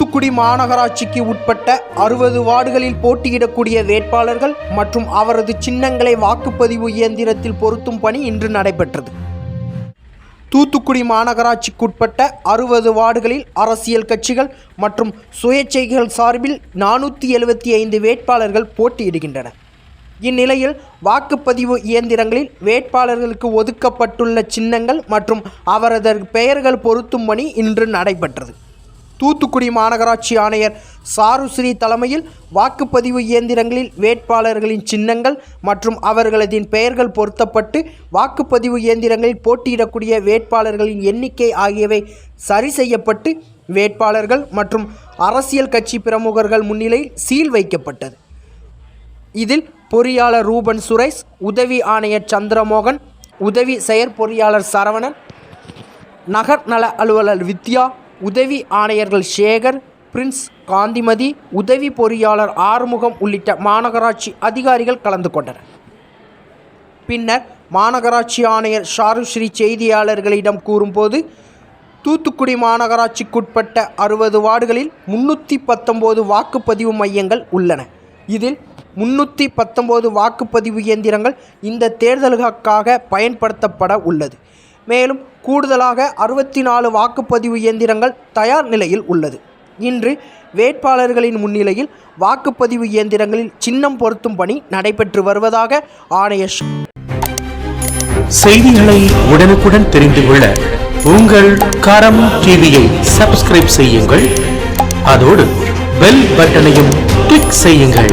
தூத்துக்குடி மாநகராட்சிக்கு உட்பட்ட அறுபது வார்டுகளில் போட்டியிடக்கூடிய வேட்பாளர்கள் மற்றும் அவரது சின்னங்களை வாக்குப்பதிவு இயந்திரத்தில் பொருத்தும் பணி இன்று நடைபெற்றது. தூத்துக்குடி மாநகராட்சிக்குட்பட்ட அறுபது வார்டுகளில் அரசியல் கட்சிகள் மற்றும் சுயேட்சைகள் சார்பில் நானூற்றி எழுபத்தி ஐந்து வேட்பாளர்கள் போட்டியிடுகின்றனர். இந்நிலையில் வாக்குப்பதிவு இயந்திரங்களில் வேட்பாளர்களுக்கு ஒதுக்கப்பட்டுள்ள சின்னங்கள் மற்றும் அவரது பெயர்கள் பொருத்தும் பணி இன்று நடைபெற்றது. தூத்துக்குடி மாநகராட்சி ஆணையர் சாருஸ்ரீ தலைமையில் வாக்குப்பதிவு இயந்திரங்களில் வேட்பாளர்களின் சின்னங்கள் மற்றும் அவர்களதின் பெயர்கள் பொருத்தப்பட்டு வாக்குப்பதிவு இயந்திரங்களில் போட்டியிடக்கூடிய வேட்பாளர்களின் எண்ணிக்கை ஆகியவை சரி செய்யப்பட்டு வேட்பாளர்கள் மற்றும் அரசியல் கட்சி பிரமுகர்கள் முன்னிலையில் சீல் வைக்கப்பட்டது. இதில் பொறியாளர் ரூபன் சுரேஷ் உதவி ஆணையர் சந்திரமோகன் உதவி செயற்பொறியாளர் சரவணன் நகர் நல அலுவலர் வித்யா உதவி ஆணையர்கள் சேகர் பிரின்ஸ் காந்திமதி உதவி பொறியாளர் ஆறுமுகம் உள்ளிட்ட மாநகராட்சி அதிகாரிகள் கலந்து கொண்டனர். பின்னர் மாநகராட்சி ஆணையர் ஷாருஸ்ரீ செய்தியாளர்களிடம் கூறும்போது தூத்துக்குடி மாநகராட்சிக்குட்பட்ட அறுபது வார்டுகளில் முன்னூற்றி பத்தொம்போது வாக்குப்பதிவு மையங்கள் உள்ளன. இதில் முன்னூற்றி பத்தொம்போது வாக்குப்பதிவு இயந்திரங்கள் இந்த தேர்தலுக்காக பயன்படுத்தப்பட உள்ளது. மேலும் கூடுதலாக அறுபத்தி நாலு வாக்குப்பதிவு இயந்திரங்கள் தயார் நிலையில் உள்ளது. இன்று வேட்பாளர்களின் முன்னிலையில் வாக்குப்பதிவு இயந்திரங்களில் சின்னம் பொருத்தும் பணி நடைபெற்று வருவதாக ஆணையர் செய்திகளை உடனுக்குடன் தெரிந்து கொள்ள உங்கள் கரம் டிவியை சப்ஸ்கிரைப் செய்யுங்கள். அதோடு பெல் பட்டனையும் கிளிக் செய்யுங்கள்.